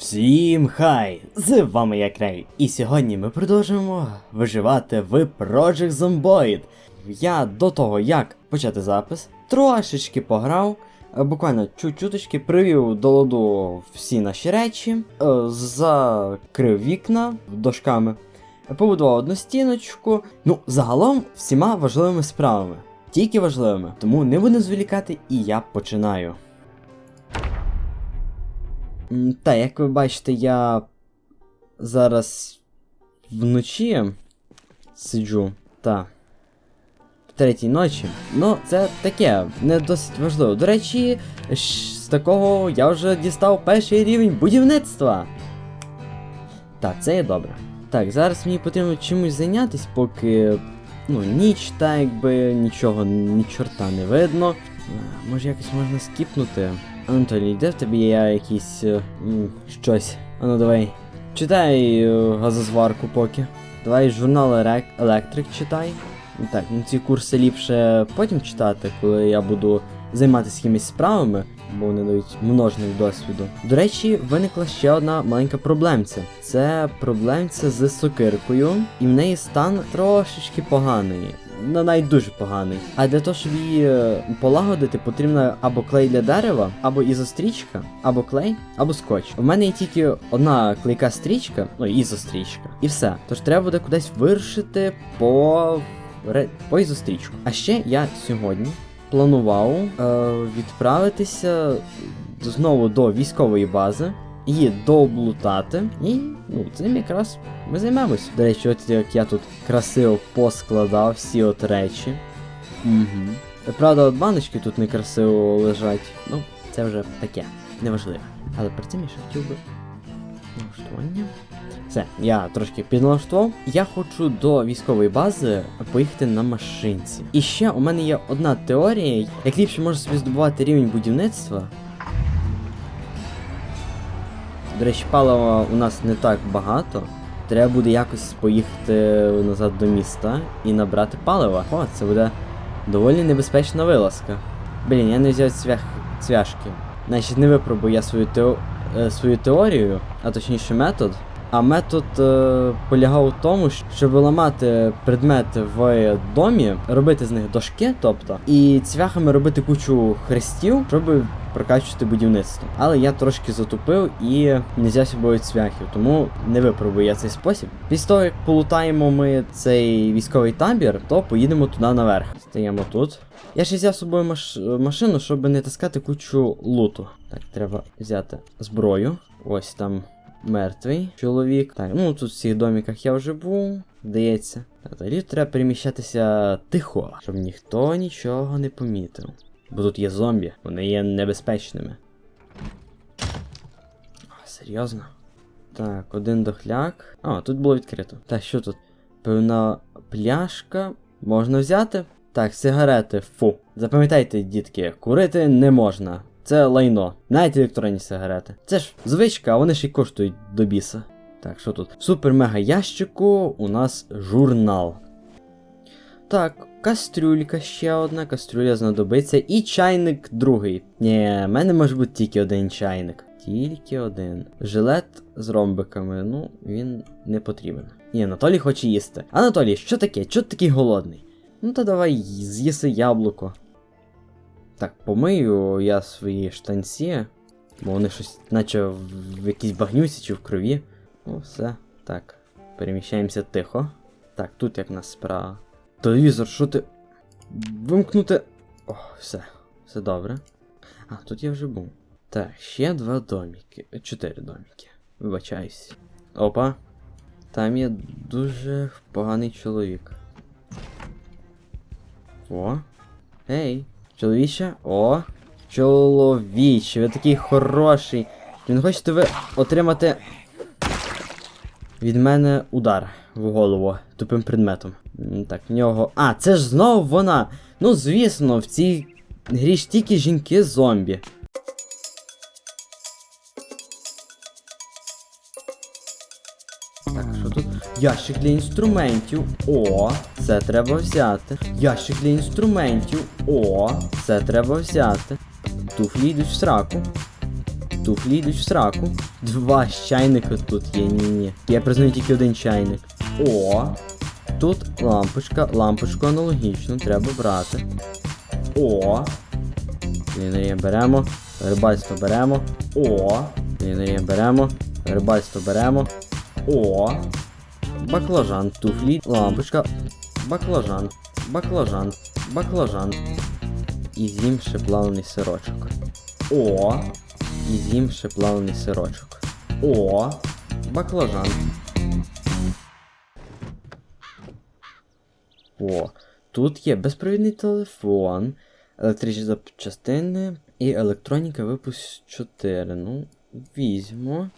Всім хай! З вами я Крей. І сьогодні ми продовжуємо виживати в Project Zomboid. Я до того, як почати запис, трошечки пограв, е, буквально чуть-чуточки привів до ладу всі наші речі, е, закрив вікна дошками, побудував одну стіночку. Ну, загалом всіма важливими справами. Тільки важливими. Тому не буду зволікати, і я починаю. Та, як ви бачите, я зараз вночі сиджу. Та. В третій ночі. Ну, це таке, не досить важливо. До речі, з такого я вже дістав перший рівень будівництва. Так, це є добре. Так, зараз мені потрібно чимось зайнятися, поки. Ну, ніч, та якби нічого, ні чорта не видно. Може якось можна скіпнути. Анатолій, де в тебе є якісь. е, м, щось? Ану давай. Читай е, газозварку поки. Давай журнал Електрик читай. Так, ну ці курси ліпше потім читати, коли я буду займатися якимись справами, бо вони дають множник досвіду. До речі, виникла ще одна маленька проблемця. Це проблемця з сокиркою, і в неї стан трошечки поганий. Ну, навіть дуже поганий. А для того, щоб її е, полагодити, потрібно або клей для дерева, або ізострічка, або клей, або скотч. У мене є тільки одна клейка стрічка, ну ізострічка, і все. Тож треба буде кудись вирушити по, по ізострічку. А ще я сьогодні планував е, відправитися знову до військової бази. Її дооблутати, і ну, цим якраз ми займемось. До речі, от як я тут красиво поскладав всі от речі. Угу. Правда, от баночки тут некрасиво лежать. Ну, це вже таке, неважливо. Але при цим я ще хотів би. Налаштування. Все, я трошки підналаштував. Я хочу до військової бази поїхати на машинці. І ще у мене є одна теорія, як ліпше можна собі здобувати рівень будівництва. До речі, палива у нас не так багато. Треба буде якось поїхати назад до міста і набрати палива. О, це буде доволі небезпечна вилазка. Блін, я не взяв цвях... цвяшки. Значить, не випробую я свою, тео... е, свою теорію, а точніше метод. А метод е, полягав у тому, щоб ламати предмети в домі, робити з них дошки, тобто, і цвяхами робити кучу хрестів, щоб прокачувати будівництво. Але я трошки затупив і не взяв собою цвяхів, тому не випробую я цей спосіб. Після того, як полутаємо ми цей військовий табір, то поїдемо туди наверх. Стаємо тут. Я ще взяв з собою маш... машину, щоб не таскати кучу луту. Так, треба взяти зброю. Ось там мертвий чоловік. Так, ну тут в цих доміках я вже був, здається. Далі треба переміщатися тихо, щоб ніхто нічого не помітив. Бо тут є зомбі, вони є небезпечними. А, серйозно? Так, один дохляк. А, тут було відкрито. Так, що тут? Певна пляшка. Можна взяти? Так, сигарети, фу. Запам'ятайте, дітки, курити не можна. Це лайно. Навіть електронні сигарети. Це ж звичка, а вони ж і коштують до біса. Так, що тут? В супер-мега ящику у нас журнал. Так, кастрюлька ще одна, кастрюля знадобиться. І чайник другий. Ні, в мене може бути тільки один чайник. Тільки один. Жилет з ромбиками, ну, він не потрібен. Ні, Анатолій хоче їсти. Анатолій, що таке? Чого ти такий голодний? Ну то давай з'їси яблуко. Так, помию я свої штанці, бо вони щось, наче в, якійсь багнюці чи в крові. Ну, все. Так. Переміщаємося тихо. Так, тут як нас справа. Телевізор, що ти. Вимкнути. О, все. Все добре. А, тут я вже був. Так, ще два доміки. Чотири доміки. Вибачаюсь. Опа. Там є дуже поганий чоловік. О. Ей, чоловіче. О. Чоловіче, ви такий хороший. Чи не хочете ви отримати від мене удар в голову тупим предметом. Так, в нього. А, це ж знову вона! Ну, звісно, в цій грі ж тільки жінки Ящик для інструментів. О, це треба взяти. Ящик для інструментів. О, це треба взяти. Туфлі йдуть в сраку. туфлі йдуть в сраку. Два чайника тут є, ні-ні. Я признаю тільки один чайник. О! Тут лампочка, лампочку аналогічно, треба брати. О! Лінерія беремо, рибальство беремо. О! Лінерія беремо, рибальство беремо. О! Баклажан, туфлі, лампочка, баклажан, баклажан, баклажан. І з'їм ще плавлений сирочок. О! І з'їм ще плавлений сирочок. О! Баклажан. О, тут є безпровідний телефон, електричні запчастини і електроніка випуск 4. Ну, візьму.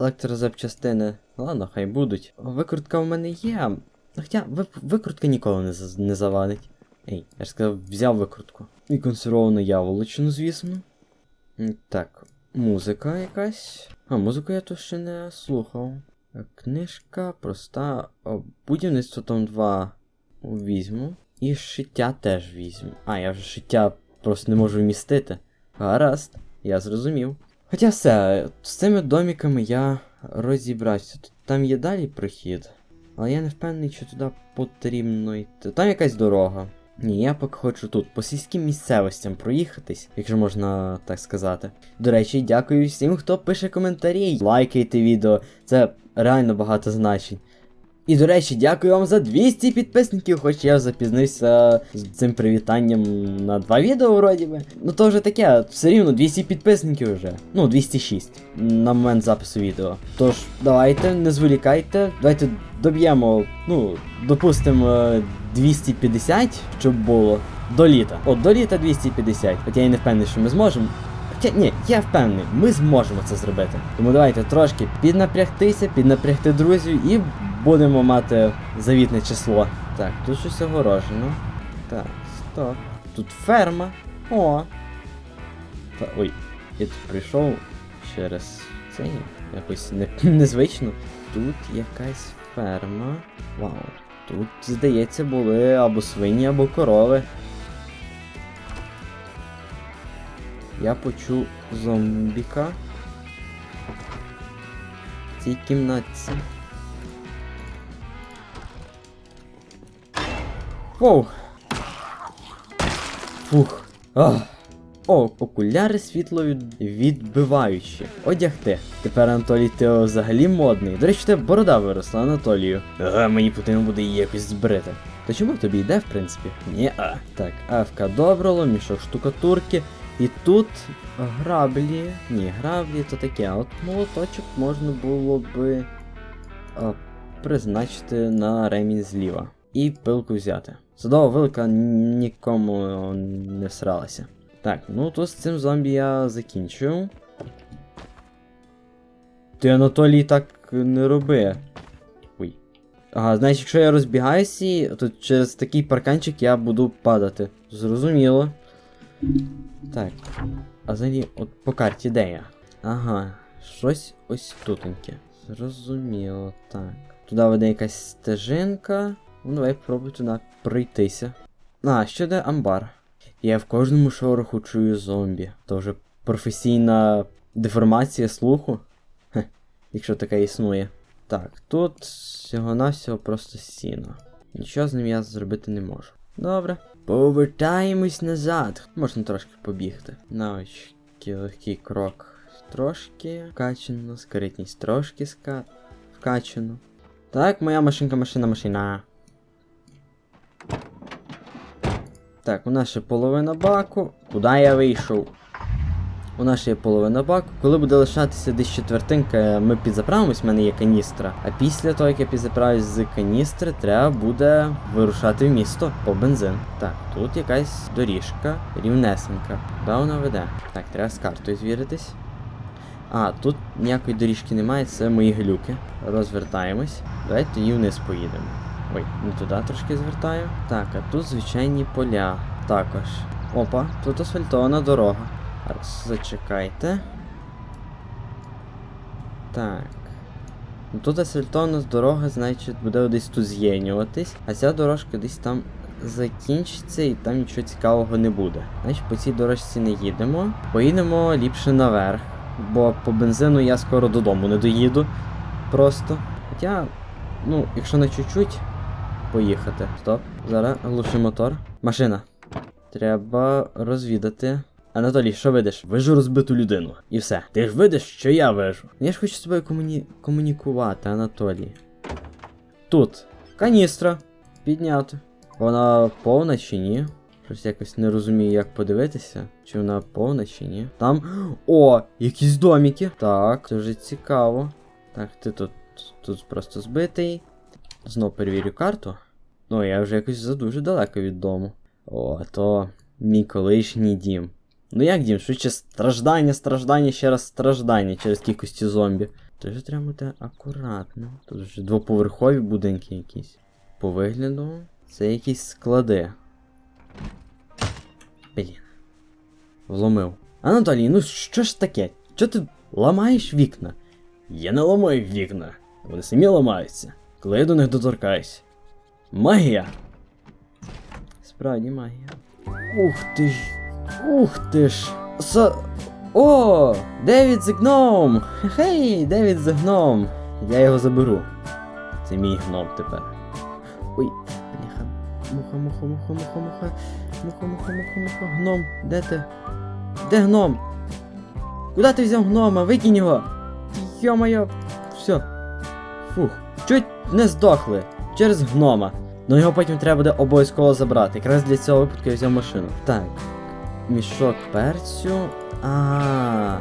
Електрозапчастини. Ладно, хай будуть. Викрутка в мене є. Хоча викрутка ніколи не, не завадить. Ей, я ж сказав, взяв викрутку. І консервовану яволочину, звісно. Так, музика якась. А, музику я тут ще не слухав. Книжка проста. Будівництво там 2 візьму. І шиття теж візьму. А, я вже шиття просто не можу вмістити. Гаразд, я зрозумів. Хоча все, з цими доміками я розібрався. Там є далі прохід, але я не впевнений, що туди потрібно йти. Там якась дорога. Ні, я поки хочу тут, по сільським місцевостям проїхатись, якщо можна так сказати. До речі, дякую всім, хто пише коментарі, лайкайте відео, це реально багато значень. І до речі, дякую вам за 200 підписників, хоч я запізнився з цим привітанням на два відео вроді би. Ну то вже таке, все рівно 200 підписників вже. Ну, 206 на момент запису відео. Тож, давайте, не зволікайте, давайте доб'ємо, ну, допустимо, 250, щоб було до літа. От до літа 250. Хоча я не впевнений, що ми зможемо. Хоча ні, я впевнений, ми зможемо це зробити. Тому давайте трошки піднапрягтися, піднапрягти друзів і будемо мати завітне число. Так, тут щось огорожено. Так, стоп. Тут ферма. О. Та, ой, я тут прийшов через цей якось не, незвично. Тут якась ферма. Вау. Тут, здається, були або свині, або корови. Я почув зомбіка. В цій кімнатці. Воу. Фух. Ах. О, окуляри світловідбиваючі. Одягти. Тепер Анатолій ти взагалі модний. До речі, тебе борода виросла, Анатолію. Ага, мені потрібно буде її якось збрити. То чому тобі йде, в принципі? Ні, а. Так, авка добрало, мішок штукатурки. І тут граблі. Ні, граблі то таке. А от молоточок можна було би а, призначити на ремінь зліва. І пилку взяти. Садова вилка нікому не всралася. Так, ну то з цим зомбі я закінчив. Ти Анатолій так не роби. Ой. Ага, значить, якщо я розбігаюся, то через такий парканчик я буду падати. Зрозуміло. Так. А взагалі, от по карті де я? Ага, щось ось тутеньке. Зрозуміло, так. Туди веде якась стежинка. Ну, давай попробуй туди пройтися. А, що де амбар? Я в кожному шороху чую зомбі. То вже професійна деформація слуху. Хе, якщо така існує. Так, тут всього-навсього просто сіно. Нічого з ним я зробити не можу. Добре. Повертаємось назад. Можна трошки побігти. Навички, легкий крок. Трошки вкачено, скритність трошки ска... вкачено. Так, моя машинка, машина, машина. Так, у нас ще половина баку. Куди я вийшов? У нас ще є половина баку. Коли буде лишатися десь четвертинка, ми підзаправимось, в мене є каністра. А після того, як я підзаправлюсь з каністри, треба буде вирушати в місто по бензин. Так, тут якась доріжка рівнесенька. Куди вона веде? Так, треба з картою звіритись. А, тут ніякої доріжки немає, це мої глюки. Розвертаємось. Давайте тоді вниз поїдемо. Ой, не туди трошки звертаю. Так, а тут звичайні поля. Також. Опа, тут асфальтована дорога. Зараз, зачекайте. Так. Ну, Тут асфальтована дорога, значить, буде десь тут з'єднюватись, а ця дорожка десь там закінчиться і там нічого цікавого не буде. Значить, по цій дорожці не їдемо. Поїдемо ліпше наверх. бо по бензину я скоро додому не доїду. Просто. Хоча, ну, якщо на чуть-чуть поїхати. Стоп. Зараз глуши мотор. Машина. Треба розвідати. Анатолій, що видиш? Вижу розбиту людину. І все. Ти ж видиш, що я вижу. Я ж хочу з тобою комуні... комунікувати, Анатолій. Тут. Каністра. Підняти. Вона повна чи ні? Щось якось не розумію, як подивитися, чи вона повна чи ні. Там. О, якісь доміки. Так, вже цікаво. Так, ти тут, тут просто збитий. Знов перевірю карту. Ну, я вже якось задуже далеко від дому. О, то мій колишній дім. Ну як дім? Швидше страждання, страждання, ще раз страждання через кількості зомбі. Тож треба бути акуратно. Тут вже двоповерхові будинки якісь. По вигляду, це якісь склади. Блін. Вломив. Анатолій, ну що ж таке? Чого ти ламаєш вікна? Я не ламаю вікна. Вони самі ламаються, коли я до них доторкаюсь. Магія! Справді магія. Ух ти ж. Ух ти ж. Со... О! Девід з гном! Хей, Девід з гном! Я його заберу. Це мій гном тепер. Ой, бляха. Муха, муха, муха, муха, муха. Муха, муха, муха, муха. Гном, де ти? Де гном? Куди ти взяв гнома? Викинь його! Йо-моє! Все. Фух. Чуть не здохли. Через гнома. Ну його потім треба буде обов'язково забрати. Якраз для цього випадку я взяв машину. Так. Мішок перцю. А.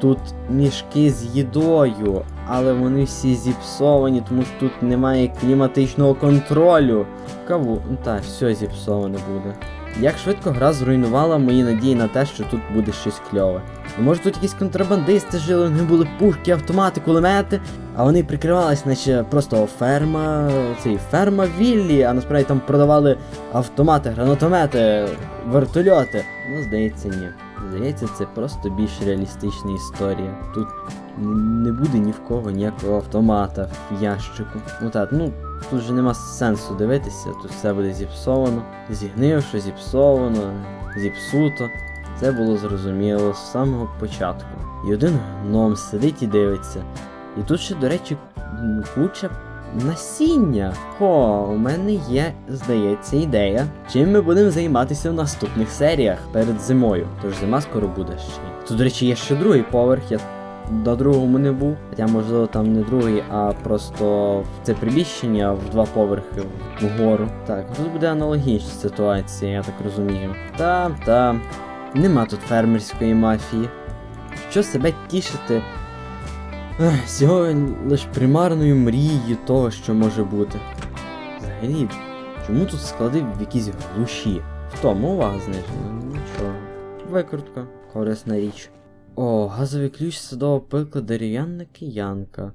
Тут мішки з їдою, але вони всі зіпсовані, тому що тут немає кліматичного контролю. Каву, ну так, все зіпсоване буде. Як швидко гра зруйнувала мої надії на те, що тут буде щось кльове. Ну, може тут якісь контрабандисти жили, у них були пушки, автомати, кулемети, а вони прикривались, наче просто ферма, цей ферма Віллі, а насправді там продавали автомати, гранатомети, вертольоти. Ну, здається, ні. Здається, це просто більш реалістична історія. Тут не буде ні в кого ніякого автомата в ящику. Ну так, ну тут же нема сенсу дивитися, тут все буде зіпсовано, зігнивши, зіпсовано, зіпсуто. Це було зрозуміло з самого початку. І один гном сидить і дивиться. І тут ще, до речі, куча насіння. О, у мене є, здається, ідея. Чим ми будемо займатися в наступних серіях перед зимою. Тож зима скоро буде ще. Тут, до речі, є ще другий поверх. Я до другому не був. Хоча, можливо, там не другий, а просто це приміщення в два поверхи вгору. Так, тут буде аналогічна ситуація, я так розумію. Та, та. Нема тут фермерської мафії. Що себе тішити? Сьогодні лише примарною мрією того, що може бути. Взагалі, чому тут склади в якійсь глуші? В тому увага знижена, ну нічого. Викрутка, корисна річ. О, газовий ключ, садова пилка, дерев'яна киянка.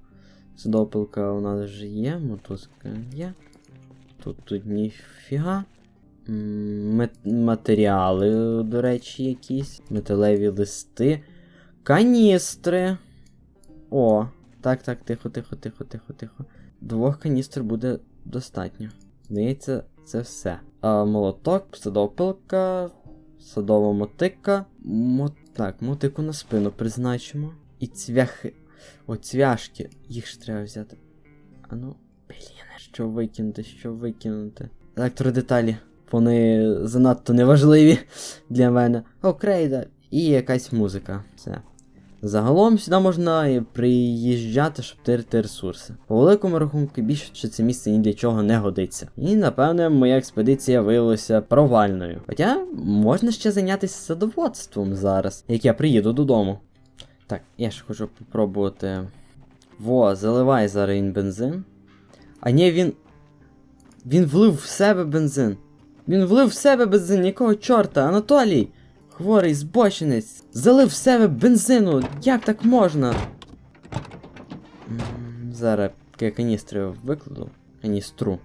Садова пилка у нас вже є, мотузка є. Тут тут ніфіга. Матеріали, до речі, якісь. Металеві листи. Каністри. О, так, так, тихо, тихо, тихо, тихо, тихо. Двох каністр буде достатньо. Здається, це все. А, молоток, садова садова мотика. Мо... Так, мотику на спину призначимо. І цвяхи. О, цвяшки. Їх ж треба взяти. А ну, блін, що викинути, що викинути. Електродеталі. Вони занадто неважливі для мене. О, крейда. І якась музика. Все. Загалом сюди можна приїжджати, щоб тирити ресурси. По великому рахунку більше що це місце ні для чого не годиться. І напевне моя експедиція виявилася провальною. Хоча можна ще зайнятися садоводством зараз, як я приїду додому. Так, я ж хочу попробувати. Во, заливай зараз він бензин. А ні, він. Він влив в себе бензин. Він влив в себе бензин, якого чорта, Анатолій! Хворий збочинець! Залив в себе бензину! Як так можна? Зараз я каністри викладу. Каністру.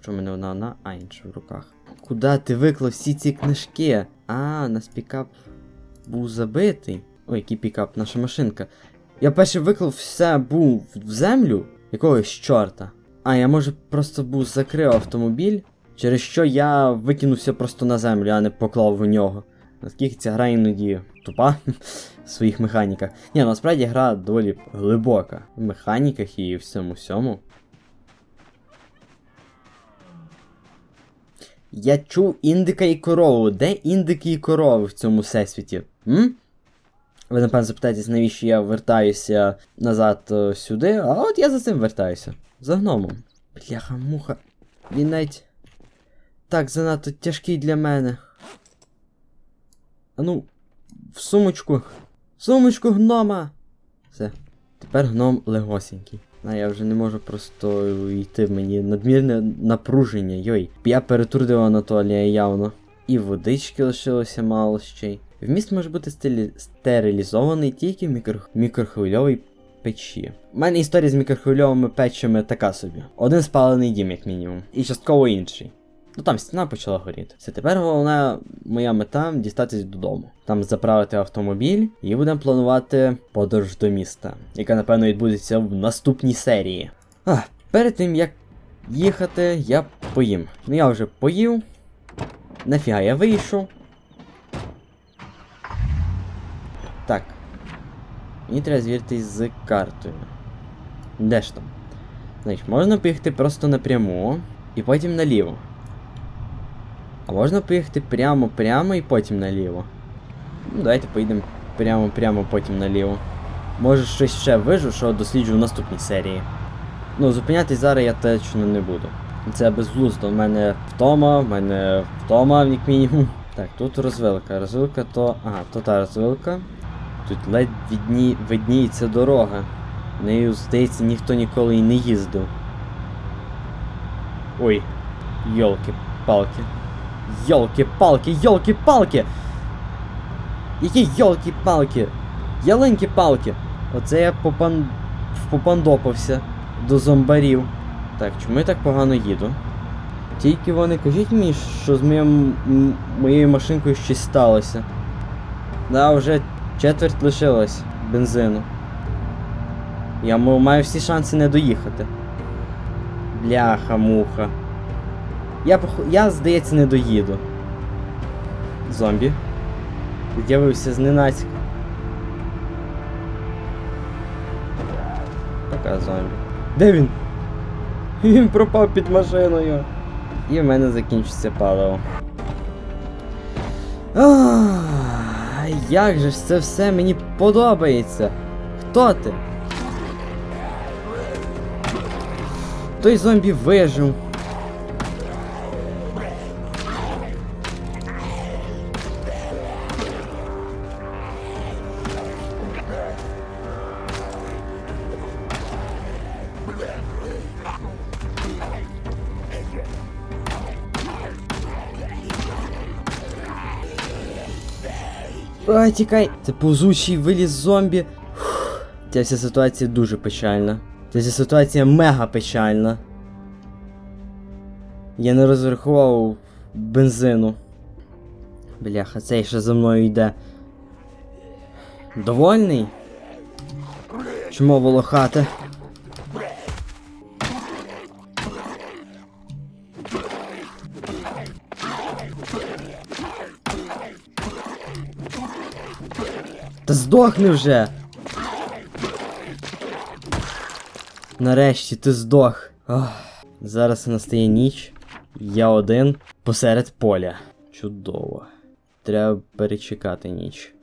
Що в мене вона одна, а інша в руках. Куда ти виклав всі ці книжки? А, нас пікап був забитий. Ой, який пікап, наша машинка. Я перше виклав все був в землю якогось чорта. А, я може просто був закрив автомобіль, через що я викинувся просто на землю, а не поклав в нього. Наскільки ця гра іноді тупа. в своїх механіках. Ні, насправді гра доволі глибока. В механіках і всьому всьому. Я чув індика і корову. Де індики і корови в цьому всесвіті? М? Ви, напевно, запитаєтесь, навіщо я вертаюся назад е, сюди, а от я за цим вертаюся. За гномом. Бляха, муха. Він навіть так занадто тяжкий для мене. А ну, в сумочку. В сумочку гнома. Все. Тепер гном легосенький. А я вже не можу просто йти в мені надмірне напруження, йой. Я перетрудив Анатолія явно. І водички лишилося мало ще й. Вміст може бути стилі... стерилізований тільки в мікро... мікрохвильовій печі. У мене історія з мікрохвильовими печами така собі. Один спалений дім, як мінімум, і частково інший. Ну там стіна почала горіти. Це тепер головна моя мета дістатись додому. Там заправити автомобіль і будемо планувати подорож до міста, яка напевно відбудеться в наступній серії. А, перед тим як їхати, я поїм. Ну я вже поїв. Нафіга я вийшов. Так. Мені треба звіритись з картою. Де ж там? Значить, можна поїхати просто напряму і потім наліво. А можна поїхати прямо-прямо і потім наліво. Ну, давайте поїдемо прямо-прямо потім наліво. Може щось ще вижу, що досліджу в наступній серії. Ну, зупинятись зараз я точно не буду. Це безглуздо. У мене втома, в мене втома, як мінімум. Так, тут розвилка. Розвилка то. Ага, то та розвилка. Тут ледь відні... видніється дорога. Нею, здається, ніхто ніколи і не їздив. Ой, йолки-палки. Йолки-палки, йолки-палки! Які йолки-палки? Ялинки-палки! Оце я попан... попандопався до зомбарів. Так, чому я так погано їду? Тільки вони кажіть мені, що з моїм, моєю машинкою щось сталося. Да, вже четверть лишилась бензину. Я маю всі шанси не доїхати. Бляха-муха. Я, я, здається, не доїду. Зомбі. З'явився зненацька. Така зомбі. Де він? Він пропав під машиною. І в мене закінчиться паливо. Ах, як же ж це все мені подобається? Хто ти? Той зомбі вижив. Ай, тікай! Це повзучий виліз зомбі. Ця вся ситуація дуже печальна. Ця вся ситуація мега печальна. Я не розрахував бензину. Бляха, цей ще за мною йде. Довольний? Чому волохате? Та здохни вже! Нарешті ти здох. Ох. Зараз настає ніч. Я один посеред поля. Чудово. Треба перечекати ніч.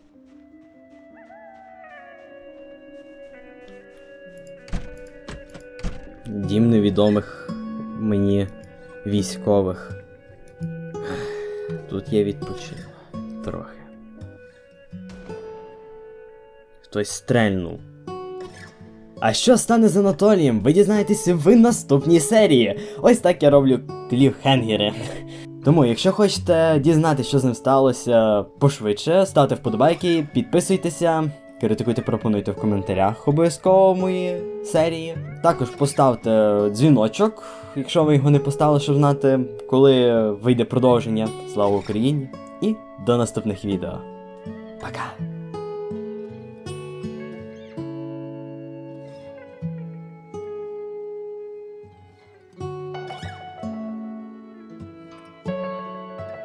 Дім невідомих мені військових. Тут я відпочину трохи. Хтось стрельнув. А що стане з Анатолієм? Ви дізнаєтеся в наступній серії. Ось так я роблю кліфхенгери. Тому, якщо хочете дізнатися, що з ним сталося пошвидше, ставте вподобайки, підписуйтеся, критикуйте, пропонуйте в коментарях обов'язково мої серії. Також поставте дзвіночок, якщо ви його не поставили, щоб знати, коли вийде продовження. Слава Україні! І до наступних відео. Пока!